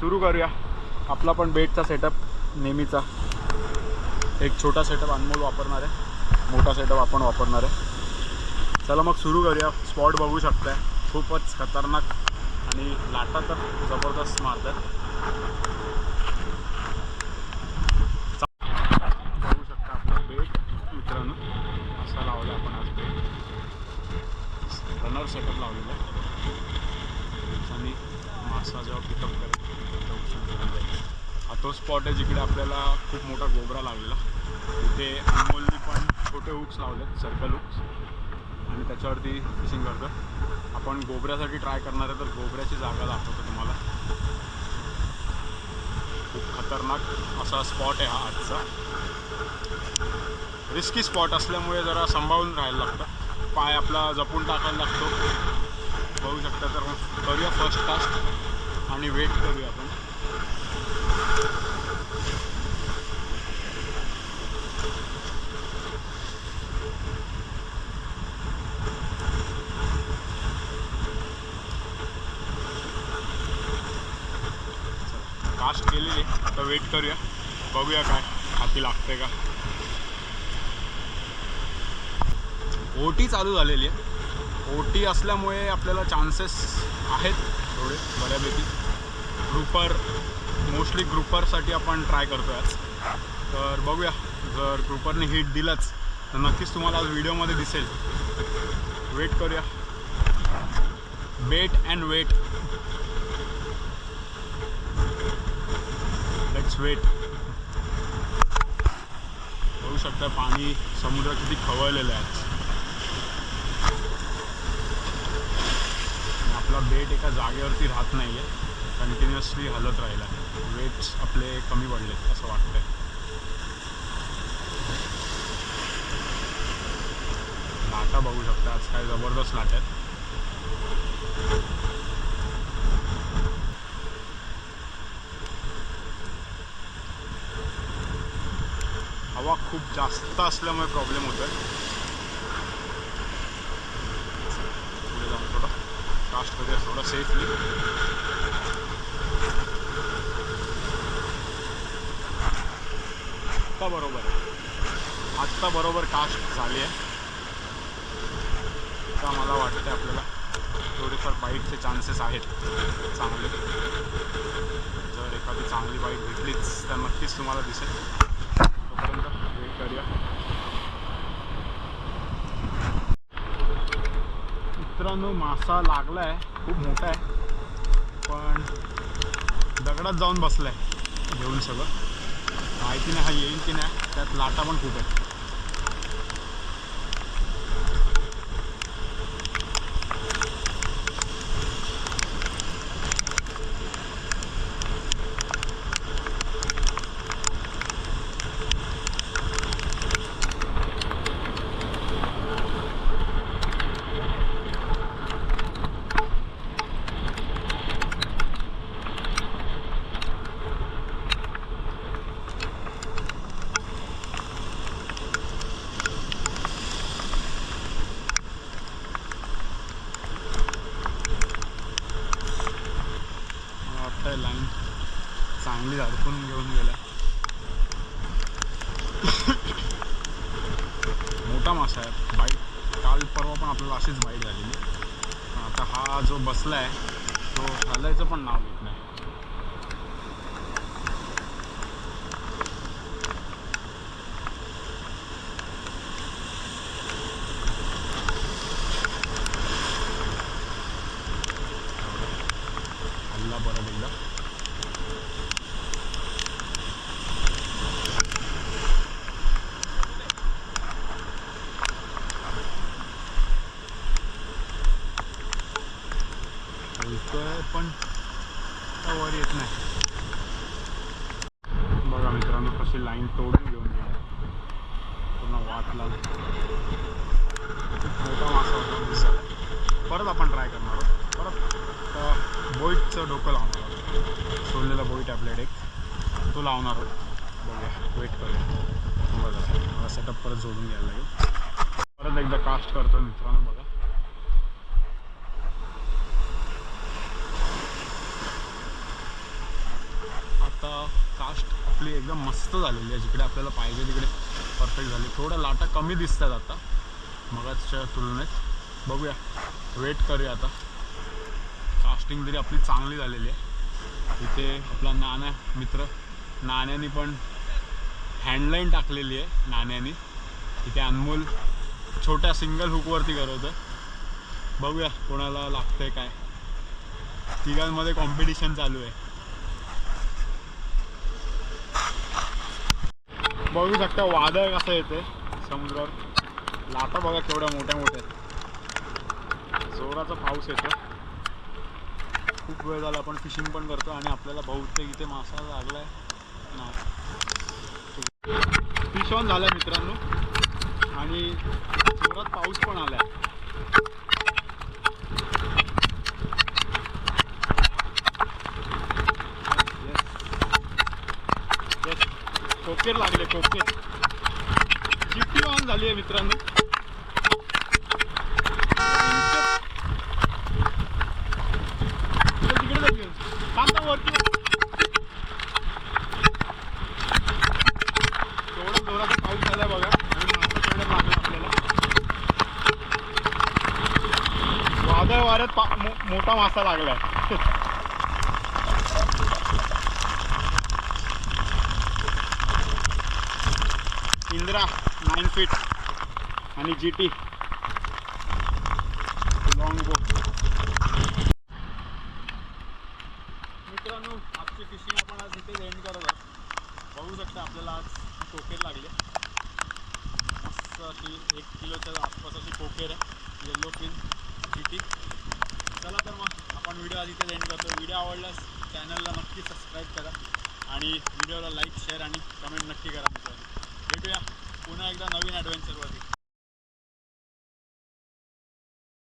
सुरू करूया. आपला पण बेडचा सेटअप नेहमीचा एक छोटा सेटअप अनमोल वापरणार आहे. मोठा सेटअप आपण वापरणार आहे. चला मग सुरू करूया. स्पॉट बघू शकताय. खूपच खतरनाक आणि लाटा तर जबरदस्त मारतात बघू शकता आपलं बेट मित्रांनो असा लावला आपण आज बेट रनर सेटअप लावलेला आहे आणि मासा जेव्हा पिकअप करेल तेव्हा उचलून घेऊन जाईल हा तो स्पॉट आहे जिकडे आपल्याला खूप मोठा गोबरा लागलेला. तिथे अनमोलनी पण छोटे हुक्स लावलेत सर्कल हुक्स आणि त्याच्यावरती फिशिंग करतो आपण गोबऱ्यासाठी ट्राय करणार आहे तर गोबऱ्याची जागा दाखवतो तुम्हाला. खूप खतरनाक असा स्पॉट आहे हा आजचा. रिस्की स्पॉट असल्यामुळे जरा सांभाळून राहायला लागतं. पाय आपला जपून टाकायला लागतो. बघू शकता तर करूया फर्स्ट कास्ट आणि वेट करूया आपण. कास्ट केलेली तर वेट करूया. बघूया काय हाती लागते का. ओटी चालू झालेली आहे. ओटी असल्यामुळे आपल्याला चान्सेस आहेत थोडे बऱ्यापैकी. ग्रुपर मोस्टली ग्रुपरसाठी आपण ट्राय करतो आज. तर बघूया जर ग्रुपरने हिट दिलंच तर नक्कीच तुम्हाला आज व्हिडिओमध्ये दिसेल. वेट करूया. बेट अँड वेट वेट बघू शकता पाणी समुद्र किती खवळलेलं आहे. आपला बेट एका जागेवरती राहत नाही आहे कंटिन्युअसली हलत राहिला वेट्स आपले कमी पडलेत असं वाटतंय. लाटा बघू शकता आज काय जबरदस्त लाट आहेत. हवा खूप जास्त असल्यामुळे प्रॉब्लेम होतो पुढे जाऊन थोडं कास्ट करूया थोडं सेफली आत्ता बरोबर आहे. आत्ता बरोबर कास्ट झाली आहे. आता मला वाटतं आपल्याला थोडेफार बाईटचे चान्सेस आहेत चांगले. जर एखादी चांगली बाईट भेटलीच तर नक्कीच तुम्हाला दिसेल. तोपर्यंत मित्रांनो मासा लागला आहे खूप मोठा आहे. पण दगडात जाऊन बसला आहे घेऊन सगळं. माहिती नाही हा येईल की नाही. त्यात लाटा पण खूप आहेत. आहे लाईन चांगली अडकून घेऊन गेला मोठा मासा आहे. बाईट काल परवा पण आपल्याला अशीच बाईट झालेली आता हा जो बसला आहे तो हलायचं पण नाव घेत नाही. हल्ला परत एकदा. बोलतोय पण वर येत नाही. बघा मित्रांनो कशी लाईन तोडून घेऊन गेली पूर्ण वाट खूप मोठा मासा होता. दिसायला परत आपण ट्राय करणार आहोत. परत. बोईटचं डोकं लावणार सोडलेला बोईट आपल्याकडे एक. तो लावणार बघूया. वेट करूया. बघा. मला सेटअप परत जोडून घ्यायला लागेल. परत एकदा कास्ट करतो मित्रांनो बघा. आता कास्ट आपली एकदम मस्त झालेली आहे. जिकडे आपल्याला पाहिजे तिकडे परफेक्ट झाली. थोडं लाटा कमी दिसतात आता. मगाच्या तुलनेत. बघूया. वेट करूया आता. कास्टिंग तरी आपली चांगली झालेली आहे. इथे आपला नाना मित्र नाण्याने पण हँडलाईन टाकलेली आहे नाण्यानी. इथे अनमोल छोट्या सिंगल हुकवरती करवतं बघूया कोणाला लागतंय काय. तिघांमध्ये कॉम्पिटिशन चालू आहे. बघू शकता वादळ कसं येते समुद्रावर. लाटा बघा केवढ्या मोठ्या मोठ्या जोराचा पाऊस येतो खूप वेळ झाला आपण फिशिंग पण करतो आणि आपल्याला बहुतेक इथे मासा लागलाय. नाही फिश ऑन झालाय मित्रांनो. आणि जोरात पाऊस पण आलाय. येस कोकेर लागले कोकेर चिठ्ठी ऑन झाली आहे मित्रांनो इकडे तिकडे जाऊ घेऊन. थांब ना वरती एवढा जोराचा पाऊस झाला बघा आणि मासा तेवढं लागला आपल्याला मोठा मो- मोठा मासा लागलाय. इंद्रा नाईन फीट आणि जी टी लॉंग बो मित्रांनो आजची फिशिंग आपण आज इथे एंड करत आहोत. बघू शकता आपल्याला आज कोकेर लागले मस्त अशी एक किलोच्या आसपास अशी कोकेर आहे. येल्लो पिन जी टी आपण व्हिडिओ आज इथे एंड करतो. व्हिडिओ आवडल्यास चॅनलला नक्की सबस्क्राईब करा आणि व्हिडिओला लाईक शेअर आणि कमेंट नक्की करा मित्रांनो. भेटूया पुन्हा एकदा नवीन ॲडव्हेंचरवरती